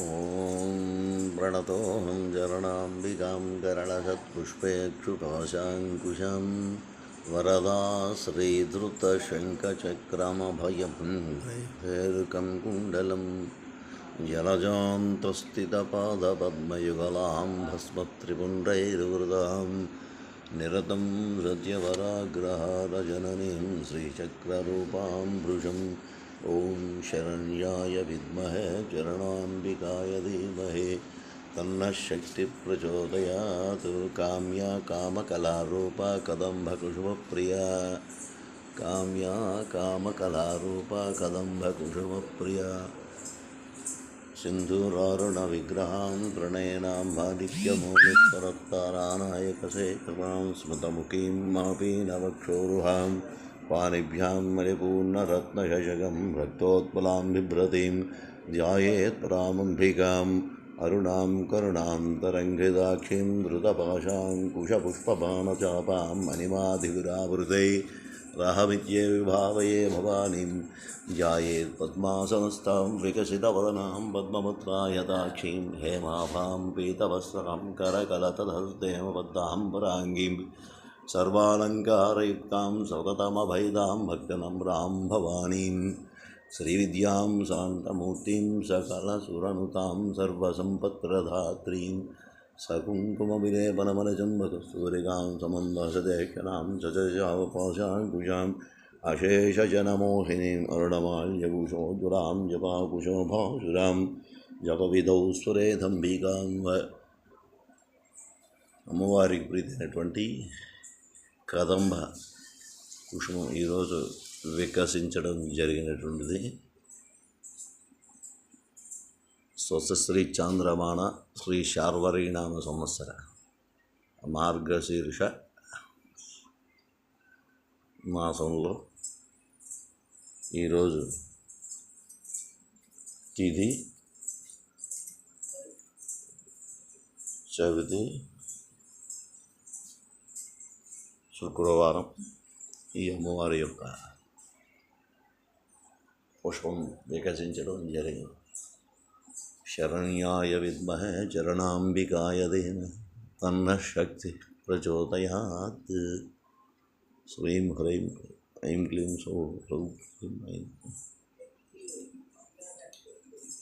ॐ प्रणतोऽहं चरणाम्बिकां करळसत्पुष्पेक्षुपाशाङ्कुशं वरदा श्रीधृतशङ्खचक्रमभयभृङ्गैर्कं कुण्डलं जलजान्तस्थितपादपद्मयुगलां भस्मत्रिपुण्डैर्वृदां निरतं हृद्यवराग्रहारजननीं श्रीचक्ररूपां भृशम् ॐ शरण्याय विद्महे, चरणाम्बिकाय धीमहि। तन्नः काम्या कामकलारूपा कदम्बकुशुमप्रिया काम्या कामकलारूपा कदम्बकुशुमप्रिया सिन्धुरारुणविग्रहां प्रणयनां मादित्यमौलिपरत्तारानायकशेखरां स्मृतमुखीं मापि नवक्षोरुहां पाणिभ्यां मणिपूर्णरत्नशशकं रक्तोत्पलां बिभ्रतीं ध्यायेत् परामम्बिकाम् अरुणां करुणां तरङ्घ्रिदाक्षीं धृतपाशाङ्कुशपुष्पबाणचापां मणिमाधिविरावृतै रहमित्ये विभावये भवानीं ध्यायेत् पद्मासनस्थां विकसितवदनां पद्ममुत्रायताक्षीं हेमाभां पीतवस्त्रां करकलतधस्तेमबद्धां पराङ्गीं सर्वालङ्कारयुक्तां सततमभैदां भक्तनम्रां भवानीं श्रीविद्यां शान्तमूर्तिं सकलसुरनुतां सर्वसम्पत्प्रदात्रीं सकुङ्कुमविलेपनमलजम्बकस्तूरिकां समन्दसदेक्षणां सचजावपाशाङ्कुशाम् अशेषजनमोहिनीम् अरुणमाल्यभूषोज्ज्वलां जपाकुशोभासुरां జపవిధౌ సురేధంబికాం అమ్మవారికి ప్రీతైనటువంటి కదంబ కుసుమం ఈరోజు వికసించడం జరిగినటువంటిది. స్వస్త్రీ చాంద్రమాణ శ్రీ శార్వరీనామ సంవత్సర మార్గశీర్ష మాసంలో ఈరోజు తిది చవితి శుక్రవారం ఈ అమ్మవారి యొక్క పుష్పం వికసించడం జరిగింది శరణ్యాయ విద్మహే చరణాంబికాయ ధీమ తన్న శక్తి ప్రచోదయాత్ శ్రీం హ్రీం ఐం క్లీం సౌ హ్రౌం హ్రీం ఐం